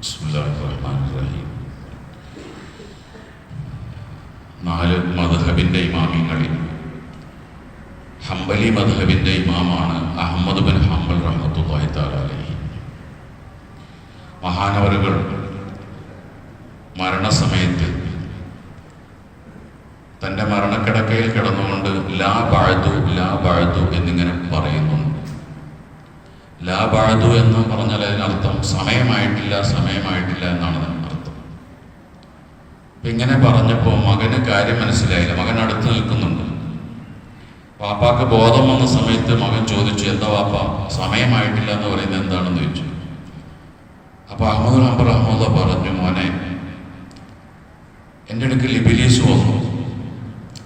بسم الله الرحمن الرحيم നാല് മധഹബിൻ്റെ ഇമാമിങ്ങളിൽ Hanbali മധഹബിൻ്റെ ഇമാമാണ് Ahmad bin Hanbal റഹ്മത്തുള്ളാഹി തആല അലൈഹി മഹാനവറുകൾ മരണസമയത്ത് തൻ്റെ മരണക്കിടക്കയിൽ കിടന്നുകൊണ്ട് ലാ ബാഴ്തു ലാ ബാഴ്തു എന്നിങ്ങനെ പറയുന്നുണ്ട് ലാ ബാഴ്തു എന്ന് പറഞ്ഞാൽ അതിനർത്ഥം സമയമായിട്ടില്ല സമയമായിട്ടില്ല എന്നാണ് അതിനർത്ഥം ഇങ്ങനെ പറഞ്ഞപ്പോൾ മകന് കാര്യം മനസ്സിലായില്ല. മകൻ അടുത്ത് നിൽക്കുന്നുണ്ട്. പാപ്പാക്ക് ബോധം വന്ന സമയത്ത് മകൻ ചോദിച്ചു എന്താ പാപ്പ? സമയമായിട്ടില്ല എന്ന് പറയുന്നത് എന്താണെന്ന് ചോദിച്ചു. അപ്പൊ അഹമ്മദ് നമ്പർ അഹമ്മദ പറഞ്ഞു മോനെ എന്റെ അടുക്കൽ ഇബിലീസ് വന്നു.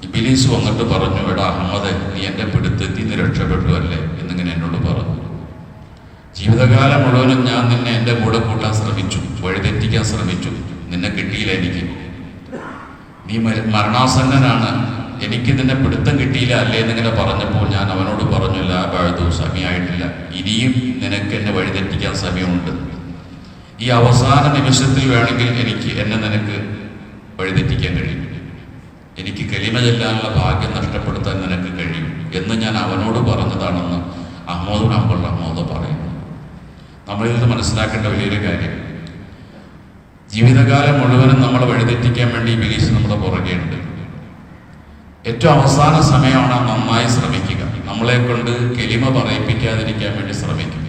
ഇബിലീസ് വന്നിട്ട് പറഞ്ഞു എടാ അഹമ്മദ് നീ എന്റെ പിടുത്തെത്തി നീ രക്ഷപ്പെട്ടു അല്ലേ? ജീവിതകാലം മുഴുവനും ഞാൻ നിന്നെ എന്റെ കൂടെ കൂട്ടാൻ ശ്രമിച്ചു വഴിതെറ്റിക്കാൻ ശ്രമിച്ചു. നിന്നെ കിട്ടിയില്ല എനിക്ക്. നീ മരണാസന്നനാണ്. എനിക്ക് നിന്നെ പിടുത്തം കിട്ടിയില്ല അല്ലേ എന്നിങ്ങനെ പറഞ്ഞപ്പോൾ ഞാൻ അവനോട് പറഞ്ഞു ലാ പഴുതു സമയമായിട്ടില്ല ഇനിയും നിനക്ക് എന്നെ വഴിതെറ്റിക്കാൻ സമയമുണ്ട്. ഈ അവസാന നിമിഷത്തിൽ വേണമെങ്കിൽ എനിക്ക് എന്നെ നിനക്ക് വഴിതെറ്റിക്കാൻ കഴിയും. എനിക്ക് കലിമ ചെല്ലാനുള്ള ഭാഗ്യം നഷ്ടപ്പെടുത്താൻ നിനക്ക് കഴിയും. എന്ന് ഞാൻ അവനോട് പറഞ്ഞതാണെന്ന് അഹമ്മദ് അമ്പള്ള അഹമ്മദ് പറയുന്നു. നമ്മളിൽ നിന്ന് മനസ്സിലാക്കേണ്ട വലിയൊരു കാര്യം. ജീവിതകാലം മുഴുവനും നമ്മളെ വഴിതെറ്റിക്കാൻ വേണ്ടി ബിലീസ് നമ്മുടെ പുറകെയുണ്ട്. ഏറ്റവും അവസാന സമയമാണ് നന്നായി ശ്രമിക്കുക. നമ്മളെ കൊണ്ട് കെലിമ പറയിപ്പിക്കാതിരിക്കാൻ വേണ്ടി ശ്രമിക്കുക.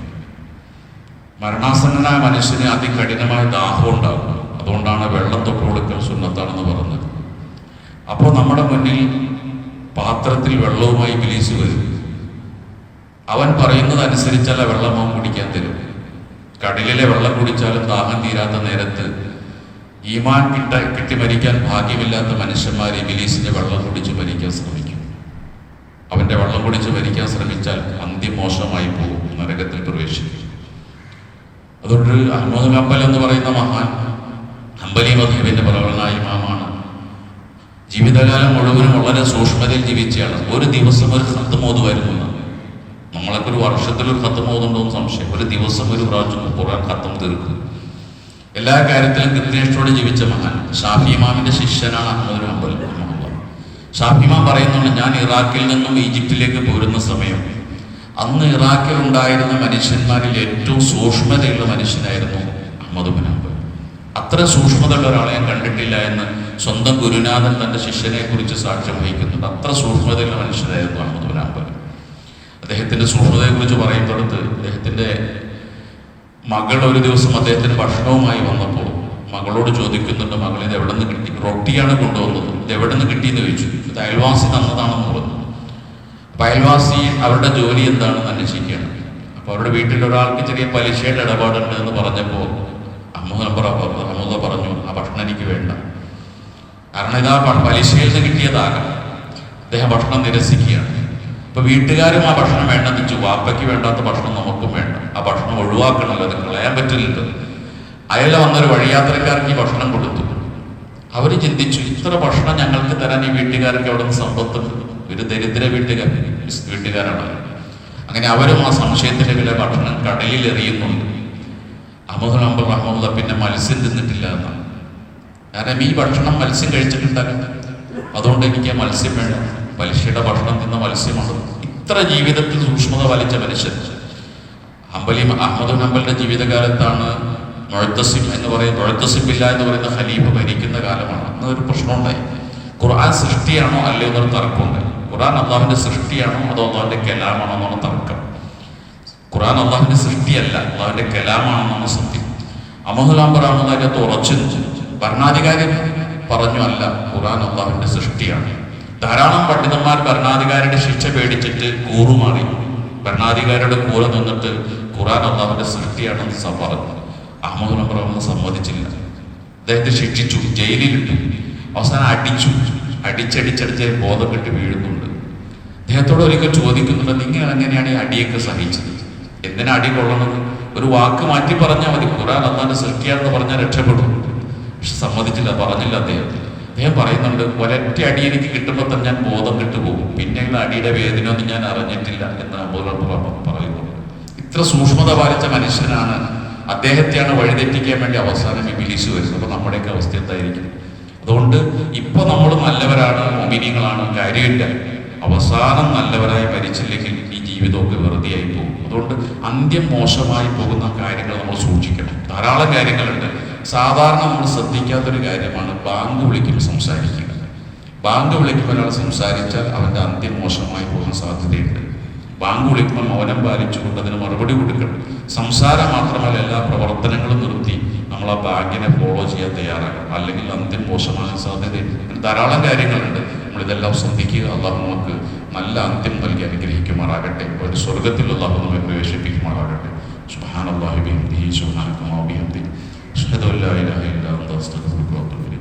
മരണാസന്നനായ മനുഷ്യന് അതികഠിനമായ ദാഹം ഉണ്ടാകും. അതുകൊണ്ടാണ് വെള്ളം തൊട്ട് കൊടുക്കൽ സുന്നത്താണെന്ന് പറഞ്ഞത്. അപ്പോൾ നമ്മുടെ മുന്നിൽ പാത്രത്തിൽ വെള്ളവുമായി ബിലീസ് വരും. അവൻ പറയുന്നത് അനുസരിച്ചല്ല വെള്ളം കുടിക്കാൻ തരും. കടലിലെ വെള്ളം കുടിച്ചാലും ദാഹം തീരാത്ത നേരത്ത് ഈമാൻ കിട്ട കിട്ടി മരിക്കാൻ ഭാഗ്യമില്ലാത്ത മനുഷ്യന്മാർ ഈ ബിലീസിന്റെ വെള്ളം കുടിച്ച് മരിക്കാൻ ശ്രമിക്കും. അവന്റെ വെള്ളം കുടിച്ച് മരിക്കാൻ ശ്രമിച്ചാൽ അന്ത്യം മോശമായി പോകും നരകത്തിൽ പ്രവേശിക്കും. അതുകൊണ്ട് അഹമ്മദ് ഹംബൽ എന്ന് പറയുന്ന മഹാൻ ഹംബലി മധുവിന്റെ പ്രബലനായ ഇമാമാണ്. ജീവിതകാലം മുഴുവനും വളരെ സൂക്ഷ്മതയിൽ ജീവിച്ചയാണ് ഒരു ദിവസം ഒരു ഹത്ത് മോതുമായിരുന്നു എന്നാണ്. നമ്മളൊക്കെ ഒരു വർഷത്തിൽ ഒരു ഖത്തം പോകുന്നുണ്ടോ എന്ന് സംശയം. ഒരു ദിവസം ഒരു പ്രാവശ്യം ഖുർആൻ ഖത്തം തീർക്കും. എല്ലാ കാര്യത്തിലും കൃത്യനിഷ്ഠയോടെ ജീവിച്ച മഹാൻ. ഷാഫി ഇമാമിന്റെ ശിഷ്യനാണ് അഹമ്മദ് ഹംബൽ. ഷാഫി പറയുന്നുണ്ട് ഞാൻ ഇറാഖിൽ നിന്നും ഈജിപ്തിലേക്ക് പോരുന്ന സമയം അന്ന് ഇറാഖിൽ ഉണ്ടായിരുന്ന മനുഷ്യന്മാരിൽ ഏറ്റവും സൂക്ഷ്മതയുള്ള മനുഷ്യനായിരുന്നു അഹമ്മദ് ബിൻ ഹംബൽ അത്ര സൂക്ഷ്മതയുള്ള ഒരാളെ ഞാൻ കണ്ടിട്ടില്ല എന്ന് സ്വന്തം ഗുരുനാഥൻ തന്റെ ശിഷ്യനെ കുറിച്ച് സാക്ഷ്യം വഹിക്കുന്നുണ്ട്. അത്ര സൂക്ഷ്മതയുള്ള മനുഷ്യനായിരുന്നു അഹമ്മദ് ബിൻ അദ്ദേഹത്തിന്റെ സുഹൃതയെ കുറിച്ച് പറയുന്നിടത്ത് അദ്ദേഹത്തിന്റെ മകൾ ഒരു ദിവസം അദ്ദേഹത്തിന് ഭക്ഷണവുമായി വന്നപ്പോൾ മകളോട് ചോദിക്കുന്നുണ്ട് മകൾ ഇത് എവിടെ നിന്ന് കിട്ടി? റൊട്ടിയാണ് കൊണ്ടുവന്നത്. ഇത് എവിടെ നിന്ന് കിട്ടിയെന്ന് ചോദിച്ചു. ഇത് അയൽവാസി തന്നതാണെന്ന് പറഞ്ഞു. അപ്പൊ അയൽവാസി അവരുടെ ജോലി എന്താണെന്ന് അന്വേഷിക്കുകയാണ്. അപ്പോൾ അവരുടെ വീട്ടിൽ ഒരാൾക്ക് ചെറിയ പലിശയുടെ ഇടപാടുണ്ട് എന്ന് പറഞ്ഞപ്പോൾ അമ്മൂഹ അമ്മൂത പറഞ്ഞു ആ ഭക്ഷണം എനിക്ക് വേണ്ട. കാരണം ഇതാ പലിശയിൽ നിന്ന് കിട്ടിയതാകാം അദ്ദേഹം ഭക്ഷണം നിരസിക്കുകയാണ്. ഇപ്പൊ വീട്ടുകാരും ആ ഭക്ഷണം വേണ്ടെന്ന് വെച്ചു. വാപ്പയ്ക്ക് വേണ്ടാത്ത ഭക്ഷണം നമുക്കും വേണ്ട. ആ ഭക്ഷണം ഒഴിവാക്കണമല്ലോ അത് കളയാൻ പറ്റില്ലല്ലോ. അയാൾ വന്നൊരു വഴിയാത്രക്കാർക്ക് ഈ ഭക്ഷണം കൊടുത്തു. അവർ ചിന്തിച്ചു ഇത്ര ഭക്ഷണം ഞങ്ങൾക്ക് തരാൻ ഈ വീട്ടുകാർക്ക് അവിടെ നിന്ന് സമ്പത്തുണ്ട്? ഒരു ദരിദ്ര വീട്ടുകാർ വീട്ടുകാരാണ്. അങ്ങനെ അവരും ആ സംശയത്തിന്റെ വില ഭക്ഷണം കടലിൽ എറിയുന്നുണ്ട്. അഹമ്മദ് അമ്പർ അഹമ്മദ് പിന്നെ മത്സ്യം തിന്നിട്ടില്ല എന്നാണ്. കാരണം ഈ ഭക്ഷണം മത്സ്യം കഴിച്ചിട്ടുണ്ടാകും അതുകൊണ്ട് എനിക്ക് മത്സ്യം വേണം. പലിശയുടെ ഭക്ഷണം തിന്ന മത്സ്യമാണ്. ഇത്ര ജീവിതത്തിൽ സൂക്ഷ്മത വലിച്ച മനുഷ്യൻ. അമ്പലി അഹമ്മദ് ഹംബലിന്റെ ജീവിതകാലത്താണ് മുഴത്തസിം എന്ന് പറയുന്ന മുഴത്തസിബില്ല എന്ന് പറയുന്ന ഖലീഫ ഭരിക്കുന്ന കാലമാണ്. അന്ന് പ്രശ്നമുണ്ടായി ഖുർആൻ സൃഷ്ടിയാണോ അല്ലയോ എന്നൊരു തർക്കമുണ്ട്. ഖുർആൻ അള്ളാഹുവിന്റെ സൃഷ്ടിയാണോ അതോ അള്ളാഹുവിന്റെ കലാമാണോ എന്നാണ് തർക്കം. ഖുർആൻ അള്ളാഹുവിന്റെ സൃഷ്ടിയല്ല അള്ളാഹുവിന്റെ കലാമാണെന്നാണ് സത്യം. അമഹുലാംബറാണ് അതിനകത്ത് ഉറച്ചു ഭരണാധികാരി പറഞ്ഞു അല്ല ഖുർആൻ അള്ളാഹുവിന്റെ സൃഷ്ടിയാണ്. ധാരാളം പണ്ഡിതന്മാർ ഭരണാധികാരിയുടെ ശിക്ഷ പേടിച്ചിട്ട് കൂറുമാറി ഭരണാധികാരിയുടെ കൂറ നിന്നിട്ട് ഖുറാൻ അള്ളാഹുവിന്റെ സൃഷ്ടിയാണെന്ന് പറഞ്ഞത്. പറഞ്ഞു അഹമ്മദ് അന്ന് സമ്മതിച്ചില്ല. അദ്ദേഹത്തെ ശിക്ഷിച്ചു ജയിലിലിട്ടു. അവസാനം അടിച്ചു. അടിച്ചടിച്ചടിച്ച് ബോധം കെട്ട് വീഴുന്നുണ്ട്. അദ്ദേഹത്തോട് ഒരിക്കൽ ചോദിക്കുന്നുണ്ട് നിങ്ങൾ എങ്ങനെയാണ് ഈ അടിയൊക്കെ സഹിച്ചത്? എന്തിനാ അടി കൊള്ളണത്? ഒരു വാക്ക് മാറ്റി പറഞ്ഞാൽ മതി. ഖുറാൻ അള്ളാന്റെ സൃഷ്ടിയാണെന്ന് പറഞ്ഞാൽ രക്ഷപ്പെടും. പക്ഷെ സമ്മതിച്ചില്ല പറഞ്ഞില്ല അദ്ദേഹം അദ്ദേഹം പറയുന്നുണ്ട് ഒരൊറ്റ അടി എനിക്ക് കിട്ടുമ്പോൾ തന്നെ ഞാൻ ബോധം കിട്ടുപോകും പിന്നെയുള്ള അടിയുടെ വേദന ഒന്നും ഞാൻ അറിഞ്ഞിട്ടില്ല എന്ന് അബൂൽ പറയുന്നു. ഇത്ര സൂക്ഷ്മത പാലിച്ച മനുഷ്യനാണ് അദ്ദേഹത്തെയാണ് വഴിതെറ്റിക്കാൻ വേണ്ടി അവസാനം ഇബിലീസ് വരുന്നത്. അപ്പോൾ നമ്മുടെയൊക്കെ അവസ്ഥ എന്തായിരിക്കും? അതുകൊണ്ട് ഇപ്പൊ നമ്മൾ നല്ലവരാണ് മൊമിനിയങ്ങളാണ് കാര്യമില്ല. അവസാനം നല്ലവരായി മരിച്ചില്ലെങ്കിൽ ഈ ജീവിതമൊക്കെ വെറുതെയായി പോകും. അതുകൊണ്ട് അന്ത്യം മോശമായി പോകുന്ന കാര്യങ്ങൾ നമ്മൾ സൂക്ഷിക്കണം. ധാരാളം കാര്യങ്ങളുണ്ട്. സാധാരണ നമ്മൾ ശ്രദ്ധിക്കാത്തൊരു കാര്യമാണ് ബാങ്ക് വിളിക്കുമ്പോൾ സംസാരിക്കുക. ബാങ്ക് വിളിക്കുമ്പോൾ ഒരാൾ സംസാരിച്ചാൽ അവന്റെ അന്ത്യം മോശമായി പോകാൻ സാധ്യതയുണ്ട്. ബാങ്ക് വിളിക്കുമ്പോൾ മൗനം പാലിച്ചുകൊണ്ട് അതിന് മറുപടി കൊടുക്കണം. സംസാരം മാത്രമല്ല എല്ലാ പ്രവർത്തനങ്ങളും നിർത്തി നമ്മൾ ആ ബാങ്കിനെ ഫോളോ ചെയ്യാൻ തയ്യാറാകണം. അല്ലെങ്കിൽ അന്ത്യം മോശമാകാൻ സാധ്യതയുണ്ട് ധാരാളം കാര്യങ്ങളുണ്ട്. നമ്മളിതെല്ലാം ശ്രദ്ധിക്കുക. അള്ളാഹു നമുക്ക് നല്ല അന്ത്യം നൽകി അനുഗ്രഹിക്കുമാറാകട്ടെ. ഒരു സ്വർഗത്തിൽ അള്ളാഹു നമ്മെ പ്രവേശിപ്പിക്കുമാറാകട്ടെ. സുബ്ഹാനല്ലാഹി ബിഹംദിഹി സുബ്ഹാനക്കല്ലാഹി أشهد أن لا إله إلا الله أستغفرك وأتوب إليك.